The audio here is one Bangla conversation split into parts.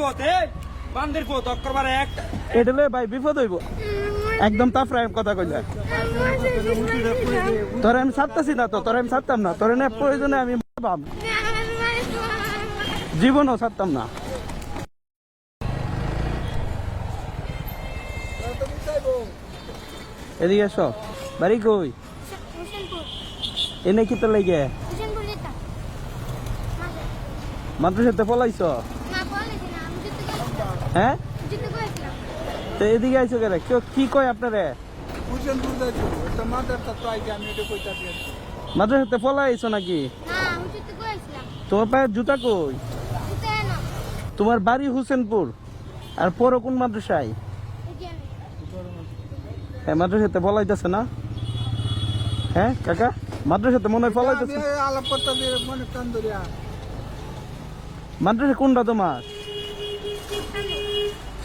পথ এ? বান্দের পথ অক্কর মারে এক। এটা লয়ে ভাই বিপদ হইব। একদম তাফরায় কথা কইলা। তোরে আমি না তো তোরে আমি না। তোরে না প্রয়োজনে আমি ভাব জীবনও না। এদিকে এসো। বাড়ি কই? এনে কি তো লাগে? মাদ্রাসাতে পলাইছ? হ্যাঁ? তো এদিকে আইছো কেন? কেউ কি কয় আপনারে। মাদ্রাসাতে পলাইছো নাকি? তোমার পায়ের জুতা কই? তোমার বাড়ি হুসেনপুর। আর পরও কোন মাদ্রাসায়? হ্যাঁ মাদ্রাসাতে পলাইতেছে না? হ্যাঁ কাকা? মাদ্রাসাতে মনে হয় মনে মাদ্রাসা কোনটা তোমার?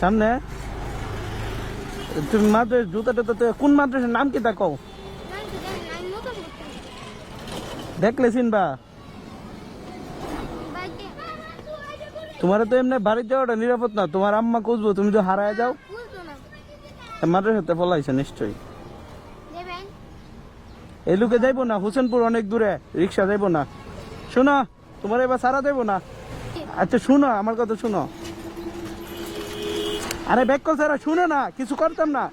সামনে? তুমি মাদ্রাসা জুতা টুতা তো কোন মাদ্রাসার নাম কি তা দেখলে চিনবা? তোমার তো এমনি বাড়ি যাওয়াটা নিরাপদ না, তোমার আম্মা খুঁজবো, তুমি তো হারায় যাও। মাদ্রাসাতে পলাইছে নিশ্চয়ই। এই লোকে যাইবো না, হোসেনপুর অনেক দূরে, রিক্সা যাইবো না। শোনো, তোমার এবার সারা যাইবো না। আচ্ছা শুনো, আমার কথা শুনো। আরে ব্যাক কল স্যার শুনো না কিছু করতাম না।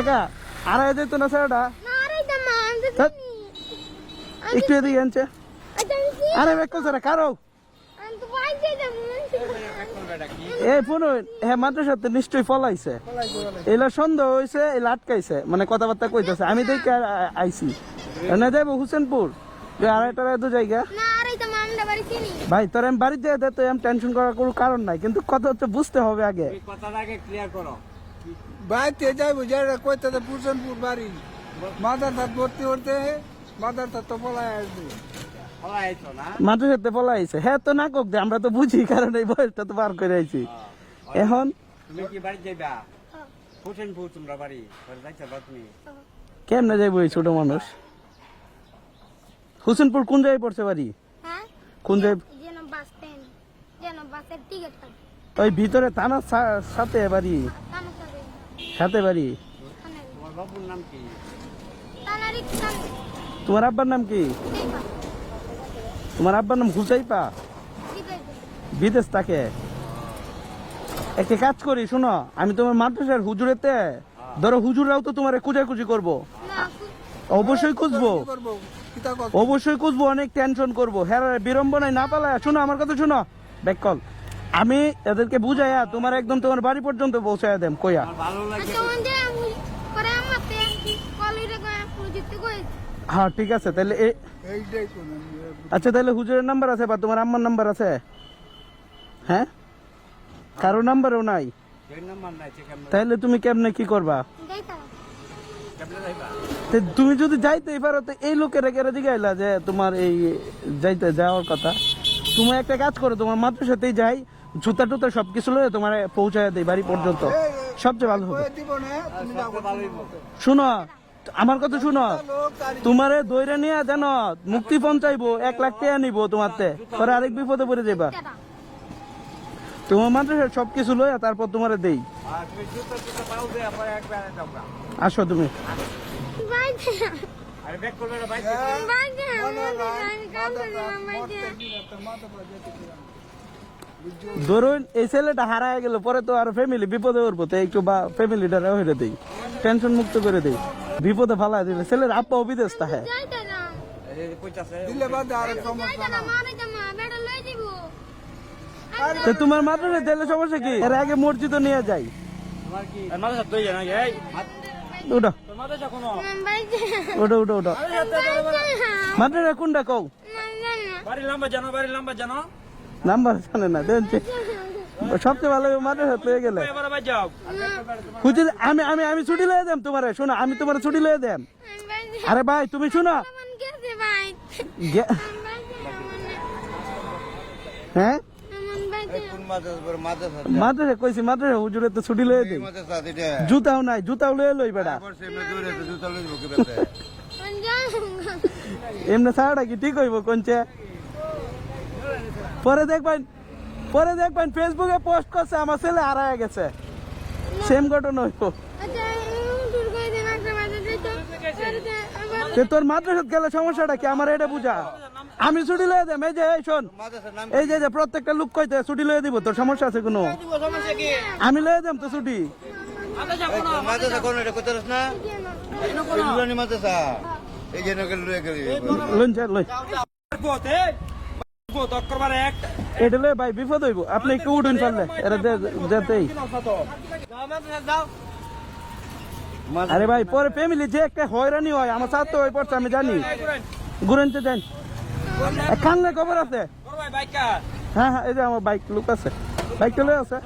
একা আড়াই যেত না স্যারটা? একটু এদিকে আনছে। আরে ব্যাক স্যার কারও? এ ফোন হ্যাঁ মাদ্রাসাতে নিশ্চয়ই ফলাইছে এলা সন্দেহ হয়েছে এলা আটকাইছে মানে কথাবার্তা কইতেছে। আমি দেখে আর আইছি। না যাব হোসেনপুর। আড়াইটা তো জায়গা ভাই তোর আমি বাড়িতে যেতে তো আমি টেনশন করার কোনো কারণ নাই। কিন্তু কথা হচ্ছে বুঝতে হবে আগে। এই কথাটা আগে ক্লিয়ার করো। বাইতে যাইবো যারা কইতাছে পুরসনপুর বাড়ি। মাদার তা ভর্তি করতে মাদার তা তো পলায় আসবে। হ্যাঁ তো না কোক দে আমরা তো বুঝি কারণ এই বয়সটা তো পার করে আইছি। এখন? তুমি কি বাড়ি যাইবা? হোসেনপুর তোমরা বাড়ি বাড়ি যাইছো বা তুমি? কেমনে যাইবো এই ছোট মানুষ? হোসেনপুর কোন জায়গায় পড়ছে বাড়ি? কোন ওই ভিতরে থানার সাথে বাড়ি? সাথে। সাথে বাড়ি? তোমার আব্বার নাম কি? তোমার আব্বার নাম হুসাইপা দিবে বিদেশ থাকে? একটা কাজ করি শোনো আমি তোমার মাদ্রাসার হুজুরেতে ধরো হুজুররাও তো তোমার খুঁজাখুঁজি করব। অবশ্যই খুঁজবো। অবশ্যই খুঁজবো অনেক টেনশন করব। হ্যাঁ বিড়ম্বনায় না পালায় শোনো আমার কথা শোনো। ব্যাককল আমি এদেরকে বুঝাইয়া তোমার একদম তোমার বাড়ি পর্যন্ত পৌঁছাইয়া দেম কইয়া। আমার ভালো লাগে। আচ্ছা হ্যাঁ ঠিক আছে তাহলে আচ্ছা তাহলে হুজুরের নাম্বার আছে বা তোমার আম্মার নাম্বার আছে? হ্যাঁ? কারও নাম্বারও নাই? তাহলে তুমি কেমনে কি করবা? তুমি যদি যাইতে পারো, তো এই লোকের কেড়ে জিগাইলা যে তোমার এই যাইতে যাওয়ার কথা। তুমি একটা কাজ করো, তোমার মাত্র সাথেই যাই, জুতা টুতা সবকিছু লয়ে তোমার পৌঁছায় দেই বাড়ি পর্যন্ত। সবচেয়ে ভালো হবে। শুনো, আমার কথা শুনো, তোমারে দৈরা নিয়ে জান মুক্তি পঞ্চাইবো এক লাখ টাকা নিবো তোমারতে পরে আরেক বিপদে পড়ে যাবা তোমার মাদ্রাসা সবকিছু লইয়া তারপর তোমারে দেই। আসো তুমি। ধরুন, এই ছেলেটা হারায় গেল, পরে তো আর ফ্যামিলি বিপদে উঠবো তো একটু বা ফ্যামিলিটা হয়ে দেই টেনশন মুক্ত করে দেই, বিপদে ফালা দিলে ছেলের আব্বাও বিদেশ তাহে। যাইতা না এই কইতাছে দিলে সমস্যা যাইতা না মারে জামা বেটা লই দিব তো তোমার মাদ্রাসা দিলে সমস্যা কি এর আগে মসজিদও নিয়ে যাই বাইতে ওটা ওটা ওটা মাদ্রাসা কোনটা কও? জানো বাড়ি লম্বা জানো নাম্বার জানে না। সবচেয়ে ভালো মাদ্রাসা পেয়ে গেলে। আমি আমি আমি ছুটি লয়ে দেম তোমারে শোনো আমি তোমার ছুটি লয়ে দেম। আরে ভাই তুমি শোনো। হ্যাঁ? মাদ্রাসা কইছি মাদ্রাসা? হুজুরে তো ছুটি লয়ে দেই জুতাও নাই জুতাও লয়ে লই বেটা মন যাও কি ঠিক হইব কোনছে পরে দেখবেন পরে দেখবেন ফেসবুকে পোস্ট করছে আমার ছেলে হারায় গেছে। সেম ঘটনা হইব। আচ্ছা তোর মাদ্রাসাত গেলে সমস্যাটা কি? আমার এটা বুঝা। আমি ছুটি লয়ে দেব এই যে এই শোন। এই যে প্রত্যেকটা লোক কইতে ছুটি লয়ে দিব তোর সমস্যা আছে কোনো? আমি লয়ে দেব তো ছুটি। এটা লয়ে ভাই বিপদ হইব। আপনি একটু উঠুন পারলে। এটা যেতেই আরে ভাই পরে ফ্যামিলি যে একটা হয়রানি হয় আমার সাথে হয়ে পড়ছে আমি জানি। ঘুরেনতে যান খানলে খবর আছে? হ্যাঁ হ্যাঁ এই যে আমার বাইক লুক আছে। বাইক চলে আছে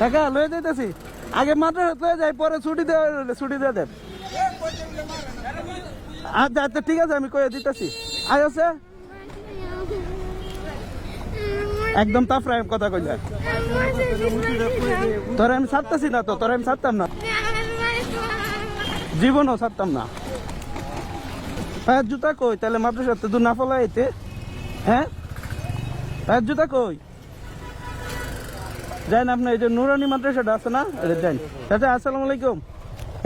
কাকা লয়ে যাইতেছি। আগে মাত্র লয়ে যাই পরে ছুটি দেওয়া ছুটি দিয়ে দেব আচ্ছা আচ্ছা ঠিক আছে আমি কয়ে দিতেছি। আয় আছে? একদম তাফরায় কথা কইলা। তোরে আমি ছাড়তেছি না তো তোরে আমি ছাড়তাম না। জীবনও ছাড়তাম না। পায়ের জুতা কই? তাহলে মাদ্রাসাতে দু না ফলাই এতে হ্যাঁ? পায়ের জুতা কই? যাই না আপনার এই যে নুরানি মাদ্রাসাটা আছে না? যাই। চাচা, আসসালামু আলাইকুম।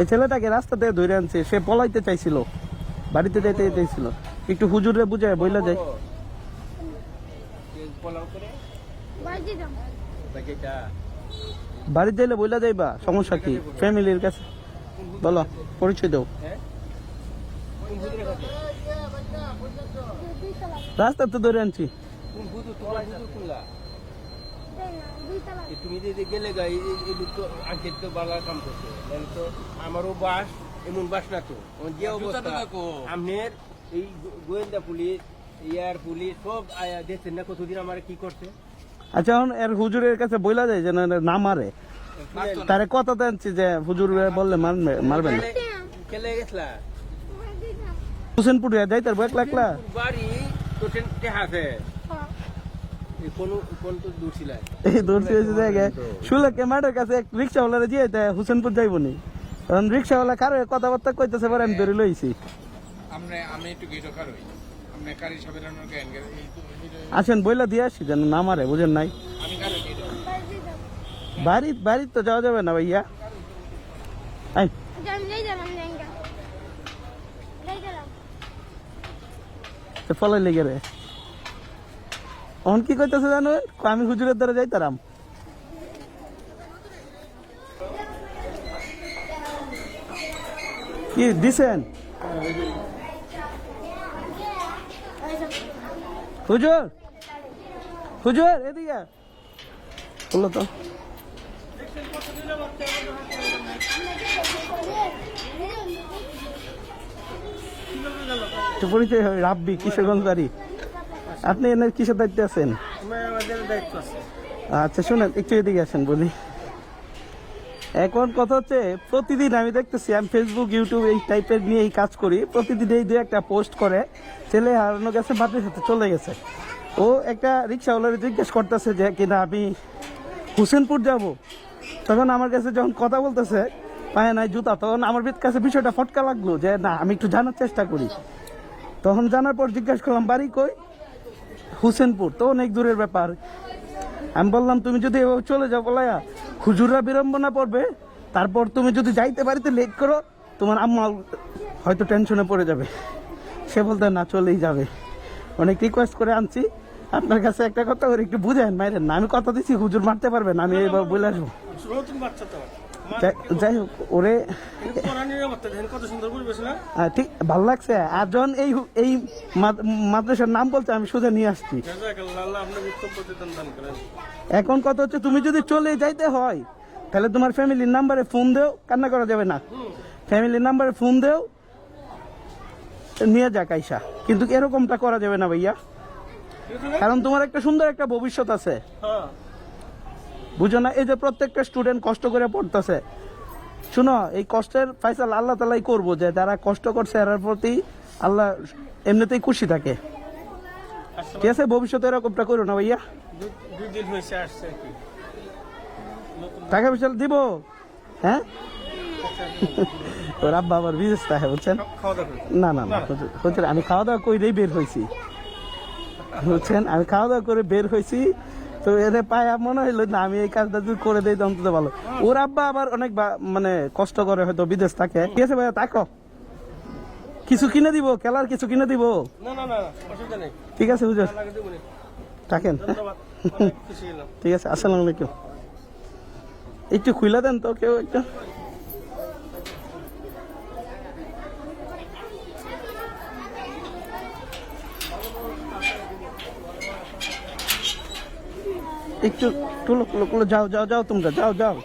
এই ছেলেটাকে রাস্তা থেকে ধরে আনছে। সে পলাইতে চাইছিল। বাড়িতে যাইতে চাইছিল। একটু হুজুরে বুঝায়, বইলা যায় বাড়িতে যাইলে বইলা যাইবা। সমস্যা কি? ফ্যামিলির কাছে। বলো, পরিচয় দাও। রাস্তা তো ধরে আনছি। তুমি যদি গেলে গাই এই লোক তো আগে তো বালা কাম করছে। তো আমারও বাস এমন বাস না তো। যে অবস্থা। এই গোয়েন্দা পুলিশ এয়ার পুলিশ সব দেখছেন না কতদিন আমার কি করছে? আচ্ছা এখন এর হুজুরের কাছে বইলা যায় যেন না মারে। তারে কথা আনছি যে হুজুর বললে মারবে মারবে না। খেলে গেছলা? হুসেনপুর যাই তার এক লাখলা বাড়ি হুসেনপুর যাইব নি। কারণ রিক্সাওয়ালা কারও কথাবার্তা কইতেছে পরে আমি ধরে লইছি। আসেন বইলা দিয়ে আসি যেন না মারে বুঝেন নাই। আমি কারও বাড়ি বাড়ি তো যাওয়া যাবে না ভাইয়া। আই আমি যাই গেলাম লেঙ্গা যাই গেলাম তো ফলাই লেগে রে। অন কি কইতেছে জানো? আমি হুজুরের দ্বারা যাইতারাম। কি, দিছেন? হুজুর? হুজুর, এদিকে। বলল তো। তো পরিচয় হয় রাব্বি কিশোরগঞ্জ বাড়ি আপনি এনে কিসের দায়িত্বে আছেন? আচ্ছা শুনেন, একটু এদিকে আসেন, বলি। এখন কথা হচ্ছে, প্রতিদিন আমি দেখতেছি, আমি ফেসবুক ইউটিউব এই টাইপের নিয়ে এই কাজ করি। প্রতিদিন এই দু একটা পোস্ট করে, ছেলে হারানো গেছে, বাপের সাথে চলে গেছে। ও একটা রিক্সাওয়ালার জিজ্ঞেস করতেছে যে, কিনা আমি হুসেনপুর যাব? তখন আমার কাছে যখন কথা বলতেছে পায়ে নাই জুতা, তখন আমার কাছে বিষয়টা ফটকা লাগল যে, না, আমি একটু জানার চেষ্টা করি। তখন জানার পর জিজ্ঞাসা করলাম, বাড়ি কই? হুসেনপুর। তো অনেক দূরের ব্যাপার। আমি বললাম, তুমি যদি চলে যাও বলাইয়া, হুজুররা বিড়ম্বনা পড়বে তারপর তুমি যদি যাইতে পারিতে লেট করো, তোমার আম্মা হয়তো টেনশনে পড়ে যাবে। সে বলতে, না, চলেই যাবে। অনেক রিকোয়েস্ট করে আনছি। আপনার কাছে একটা কথা করে একটু বুঝেন, মাইরেন না। আমি কথা দিচ্ছি হুজুর মারতে পারবেন আমি এবার বলে আসব। যাই- হোক, ওরে ঠিক, ভালো লাগছে। আর যখন এই এই মাদ- মাদ্রাসার নাম বলছে, আমি সোজা নিয়ে আসছি। এখন কথা হচ্ছে, তুমি যদি চলে যাইতে হয়, তাহলে তোমার ফ্যামিলির নাম্বারে ফোন দেও, কান্না করা যাবে না। ফ্যামিলির নাম্বারে ফোন দেও, নিয়ে যাক আইসা। কিন্তু এরকমটা করা যাবে না ভাইয়া। কারণ তোমার একটা সুন্দর একটা ভবিষ্যৎ আছে। বুঝো না এই যে প্রত্যেকটা স্টুডেন্ট কষ্ট করে পড়তেছে। শুনো এই কষ্টের ফাইসাল আল্লাহ তালাই করব যে যারা কষ্ট করছে এর প্রতি আল্লাহ এমনিতেই খুশি থাকে। ঠিক আছে ভবিষ্যতে এরকমটা করো না ভাইয়া। টাকা পয়সা দিব? হ্যাঁ? ওর আব্বা আবার বিদেশ থাকে বুঝছেন? না না না আমি খাওয়া দাওয়া কইরেই বের হয়েছি বুঝছেন? আমি খাওয়া দাওয়া করে বের হয়েছি তো এনে পায়া মনে হইল না আমি এই কাজটা যদি করে দিই তো অন্তত ভালো। ওর আব্বা আবার অনেক মানে কষ্ট করে হয়তো বিদেশ থাকে। ঠিক আছে ভাইয়া তাকো কিছু কিনে দিব খেলার কিছু কিনে দিব। ঠিক আছে হুজুর। থাকেন? ঠিক আছে আসসালামু আলাইকুম। একটু খুলে দেন তো কেউ একটু। একটু টুলো টুলো যাও যাও যাও তোমরা যাও যাও।